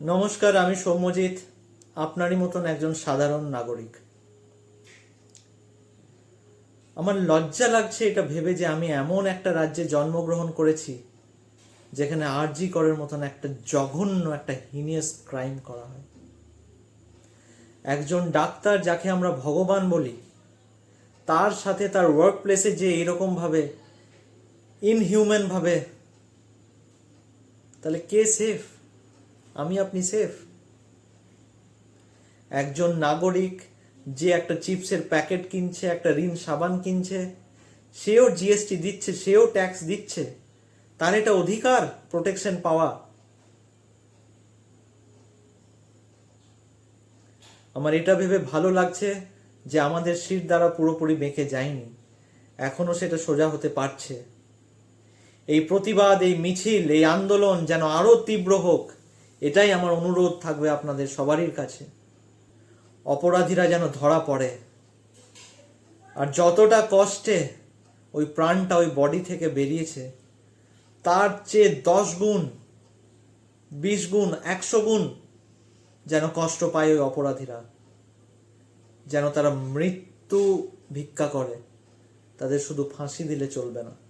নমস্কার, আমি সৌম্যজিৎ, আপনারই মতন একজন সাধারণ নাগরিক। আমার লজ্জা লাগছে এটা ভেবে যে আমি এমন একটা রাজ্যে জন্মগ্রহণ করেছি, যেখানে আরজি করের মতন একটা জঘন্য, একটা হিনিয়াস ক্রাইম করা হয়। একজন ডাক্তার যাকে আমরা ভগবান বলি, তার সাথে তার ওয়ার্ক প্লেসে যে এরকম ভাবে ইনহিউম্যান ভাবে, তাহলে কে সেফ আমি আপনি সেফ একজন নাগরিক যে একটা চিপসের প্যাকেট কিনছে, একটা ঋণ সাবান কিনছে, সেও জিএসটি দিচ্ছে, সেও ট্যাক্স দিচ্ছে, তার এটা অধিকার প্রোটেকশন পাওয়া। আমার এটা ভেবে ভালো লাগছে যে আমাদের শির দ্বারা পুরোপুরি বেঁকে যায়নি, এখনও সেটা সোজা হতে পারছে। এই প্রতিবাদ, এই মিছিল, এই আন্দোলন যেন আরও তীব্র হোক এটাই আমার অনুরোধ থাকবে আপনাদের সবারই কাছে। অপরাধীরা যেন ধরা পড়ে। আর যতটা কষ্টে ওই প্রাণটা ওই বডি থেকে বেরিয়েছে, তার চেয়ে দশ গুণ, বিশ গুণ, একশো গুণ যেন কষ্ট পায় ওই অপরাধীরা। যেন তারা মৃত্যু ভিক্ষা করে। তাদের শুধু ফাঁসি দিলে চলবে না।